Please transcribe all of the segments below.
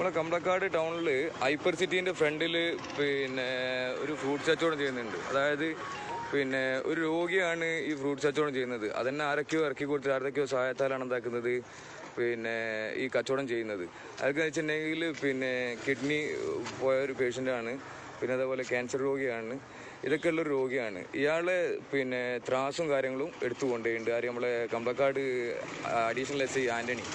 നമ്മളെ കമ്പളക്കാട് ടൗണിൽ ഹൈപ്പർ സിറ്റീന്റെ ഫ്രണ്ടിൽ പിന്നെ ഒരു ഫ്രൂട്ട് കച്ചവടം ചെയ്യുന്നുണ്ട്. അതായത് പിന്നെ ഒരു രോഗിയാണ് ഈ ഫ്രൂട്ട് കച്ചവടം ചെയ്യുന്നത്. അതന്നെ ആരൊക്കെയോ ഇറക്കി കൊടുത്ത് ആരൊക്കെയോ സഹായത്താലാണ് എന്താക്കുന്നത് പിന്നെ ഈ കച്ചവടം ചെയ്യുന്നത്. അതൊക്കെ വെച്ചിട്ടുണ്ടെങ്കിൽ പിന്നെ കിഡ്നി പോയ ഒരു പേഷ്യന്റാണ് പിന്നെ അതേപോലെ ക്യാൻസർ രോഗിയാണ്. ഇതൊക്കെ ഉള്ളൊരു രോഗിയാണ്. ഇയാളെ പിന്നെ ത്രാസും കാര്യങ്ങളും എടുത്തു കൊണ്ടുപോയിട്ടുണ്ട്. കാര്യം നമ്മളെ Kambakkad additional S I Antony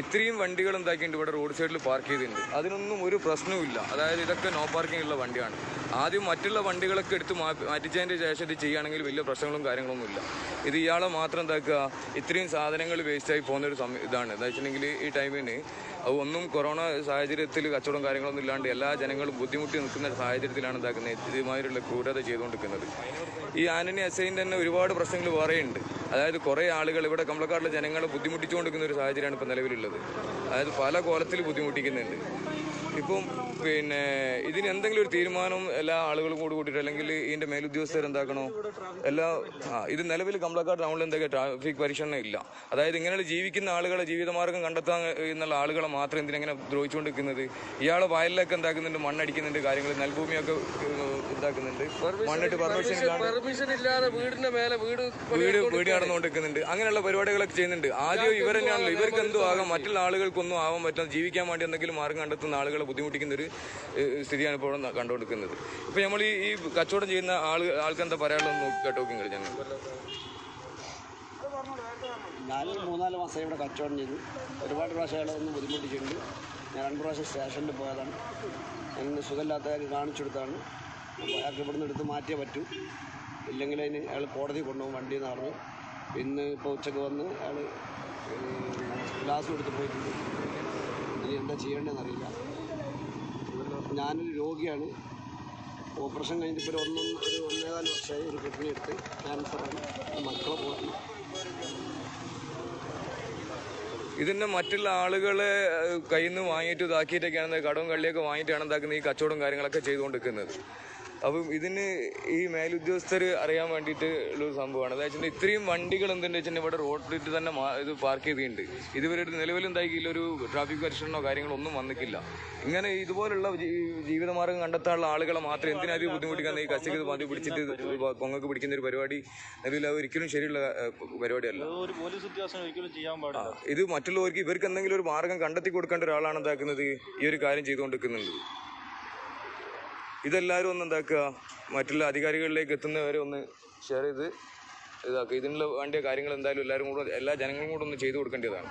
ഇത്രയും വണ്ടികൾ എന്താക്കിയിട്ടുണ്ട് ഇവിടെ റോഡ് സൈഡിൽ പാർക്ക് ചെയ്തിട്ടുണ്ട്. അതിനൊന്നും ഒരു പ്രശ്നവുമില്ല. അതായത് ഇതൊക്കെ നോ പാർക്കിംഗ് ഉള്ള വണ്ടിയാണ്. ആദ്യം മറ്റുള്ള വണ്ടികളൊക്കെ എടുത്ത് മാറ്റിച്ചതിന്റെ ശേഷം ഇത് ചെയ്യുകയാണെങ്കിൽ വലിയ പ്രശ്നങ്ങളും കാര്യങ്ങളൊന്നും ഇല്ല. ഇത് ഇയാളെ മാത്രം എന്താക്കുക? ഇത്രയും സാധനങ്ങൾ വേസ്റ്റായി പോകുന്ന ഒരു സമയം ഇതാണ്. എന്താ വെച്ചിട്ടുണ്ടെങ്കിൽ ഈ ടൈമിന് ഒന്നും കൊറോണ സാഹചര്യത്തിൽ കച്ചവടം കാര്യങ്ങളൊന്നും ഇല്ലാണ്ട് എല്ലാ ജനങ്ങളും ബുദ്ധിമുട്ടി നിൽക്കുന്ന സാഹചര്യത്തിലാണ് എന്താക്കുന്നത്? ഇതുമാതിരിയുള്ള ക്രൂരത ചെയ്തുകൊണ്ടിരിക്കുന്നത്. ഈ ആന്റണി അസൈൻ തന്നെ ഒരുപാട് പ്രശ്നങ്ങൾ വേറെയുണ്ട് അതായത് കുറേ ആളുകൾ ഇവിടെ കമ്പളക്കാട്ടിലെ ജനങ്ങളെ ബുദ്ധിമുട്ടിച്ചുകൊണ്ടിരിക്കുന്ന ഒരു സാഹചര്യമാണ് ഇപ്പോൾ നിലവിലുള്ളത്. അതായത് പല കോലത്തിൽ ബുദ്ധിമുട്ടിക്കുന്നുണ്ട്. ഇപ്പം പിന്നെ ഇതിന് എന്തെങ്കിലും ഒരു തീരുമാനം എല്ലാ ആളുകളും കൂടി കൂട്ടിയിട്ട് അല്ലെങ്കിൽ ഇതിന്റെ മേലുദ്യോഗസ്ഥർ എന്താക്കണോ? എല്ലാ ഇത് നിലവിൽ കമ്പളക്കാട് ടൗണിൽ എന്തൊക്കെ ട്രാഫിക് പരിശോധന ഇല്ല. അതായത് ഇങ്ങനെയുള്ള ജീവിക്കുന്ന ആളുകളെ ജീവിതമാർഗം കണ്ടെത്താൻ എന്നുള്ള ആളുകളെ മാത്രം എന്തിനെങ്ങനെ ദ്രോഹിച്ചുകൊണ്ടിരിക്കുന്നത്? ഇയാളെ വയലിലൊക്കെ എന്താക്കുന്നുണ്ട്? മണ്ണടിക്കുന്നുണ്ട് കാര്യങ്ങൾ നെൽഭൂമിയൊക്കെ ഇതാക്കുന്നുണ്ട് മണ്ണിട്ട് പെർമിഷൻ ഇല്ലാതെ വീടിന്റെ മേലെ വീട് വീട് വീട് നടന്നുകൊണ്ടിരിക്കുന്നുണ്ട്. അങ്ങനെയുള്ള പരിപാടികളൊക്കെ ചെയ്യുന്നുണ്ട്. ആദ്യം ഇവർ തന്നെയാണല്ലോ ഇവർക്ക് എന്തോ ആകാം. മറ്റുള്ള ആളുകൾക്കൊന്നും ആവാൻ പറ്റാതെ ജീവിക്കാൻ വേണ്ടി എന്തെങ്കിലും മാർഗം കണ്ടെത്തുന്ന ആളുകളെ ബുദ്ധിമുട്ടിക്കുന്ന ഒരു സ്ഥിതിയാണ് ഇപ്പോൾ കണ്ടുകൊടുക്കുന്നത് ഇപ്പൊ നമ്മൾ ഈ ഈ കച്ചവടം ചെയ്യുന്ന ആൾ ആൾക്ക് എന്താ പറയാനുള്ളത് നോക്കി കേട്ടോ നിങ്ങൾ ഞങ്ങൾ ഞാൻ. മൂന്നാൽ മാസം ഇവിടെ കച്ചവടം ചെയ്തു. ഒരുപാട് പ്രാവശ്യം അയാളെ ഒന്ന് ബുദ്ധിമുട്ടിച്ചിട്ടുണ്ട്. ഞാൻ രണ്ട് പ്രാവശ്യം സ്റ്റേഷനിൽ പോയതാണ്. ഞാൻ സുഖമില്ലാത്തവർക്ക് കാണിച്ചു കൊടുത്താണ്. അപ്പോൾ അയാൾക്ക് ഇവിടുന്ന് എടുത്ത് മാറ്റിയേ പറ്റൂ. ഇല്ലെങ്കിൽ അതിന് അയാൾ കോടതി കൊണ്ടുപോകും വണ്ടി എന്ന് പറഞ്ഞു ഇന്ന് ഇപ്പോൾ ഉച്ചയ്ക്ക് വന്ന് അയാൾ ഗ്ലാസ് കൊടുത്ത് പോയിട്ടുണ്ട്. ഇനി എന്താ ചെയ്യേണ്ടതെന്ന് അറിയില്ല ഞാനൊരു രോഗിയാണ്. ഓപ്പറേഷൻ കഴിഞ്ഞിട്ട് ഇപ്പോൾ ഒന്നും ഒരു ഒന്നേകാൽ വർഷമായി ഒരു കിഡ്നി എടുത്ത് ക്യാൻസറാണ് മക്കളെ പോയി. ഇതിന്റെ മറ്റുള്ള ആളുകൾ കയ്യിൽ നിന്ന് വാങ്ങിയിട്ട് ഇതാക്കിയിട്ടൊക്കെയാണ് കടവും കള്ളിയൊക്കെ വാങ്ങിയിട്ടാണ് എന്താക്കുന്നത് ഈ കച്ചവടം കാര്യങ്ങളൊക്കെ ചെയ്തുകൊണ്ടിരിക്കുന്നത്. അപ്പം ഇതിന് ഈ മേലുദ്യോഗസ്ഥർ അറിയാൻ വേണ്ടിയിട്ട് ഉള്ളൊരു സംഭവമാണ്. അതായത് വെച്ചാൽ ഇത്രയും വണ്ടികൾ എന്തുണ്ട് വെച്ചാൽ ഇവിടെ റോഡിൽ തന്നെ ഇത് പാർക്ക് ചെയ്തിട്ടുണ്ട്. ഇതുവരെ നിലവിൽ എന്താക്കിയില്ല ഒരു ട്രാഫിക് പരിശീലനോ കാര്യങ്ങളോ ഒന്നും വന്നിട്ടില്ല. ഇങ്ങനെ ഇതുപോലുള്ള ജീവിതമാർഗം കണ്ടെത്താനുള്ള ആളുകളെ മാത്രം എന്തിനാ ഇത് ബുദ്ധിമുട്ടിക്കാൻ ഈ കച്ചക്ക് മതി പിടിച്ചിട്ട് കൊങ്ങക്ക് പിടിക്കുന്ന ഒരു പരിപാടി നിലവിൽ അത് ഒരിക്കലും ശരിയുള്ള പരിപാടിയല്ല. ഒരു ഇത് മറ്റുള്ളവർക്ക് ഇവർക്ക് എന്തെങ്കിലും ഒരു മാർഗം കണ്ടെത്തി കൊടുക്കേണ്ട ഒരാളാണ് എന്താക്കുന്നത് ഈ ഒരു കാര്യം ചെയ്തുകൊണ്ടിരിക്കുന്നുണ്ട്. ഇതെല്ലാവരും ഒന്ന് എന്താക്കുക? മറ്റുള്ള അധികാരികളിലേക്ക് എത്തുന്നവരെ ഒന്ന് ഷെയർ ചെയ്ത് ഇതാക്കുക. ഇതിനുള്ള വേണ്ട കാര്യങ്ങൾ എന്തായാലും എല്ലാവരും കൂടെ എല്ലാ ജനങ്ങളും കൂടെ ഒന്ന് ചെയ്തു കൊടുക്കേണ്ടതാണ്.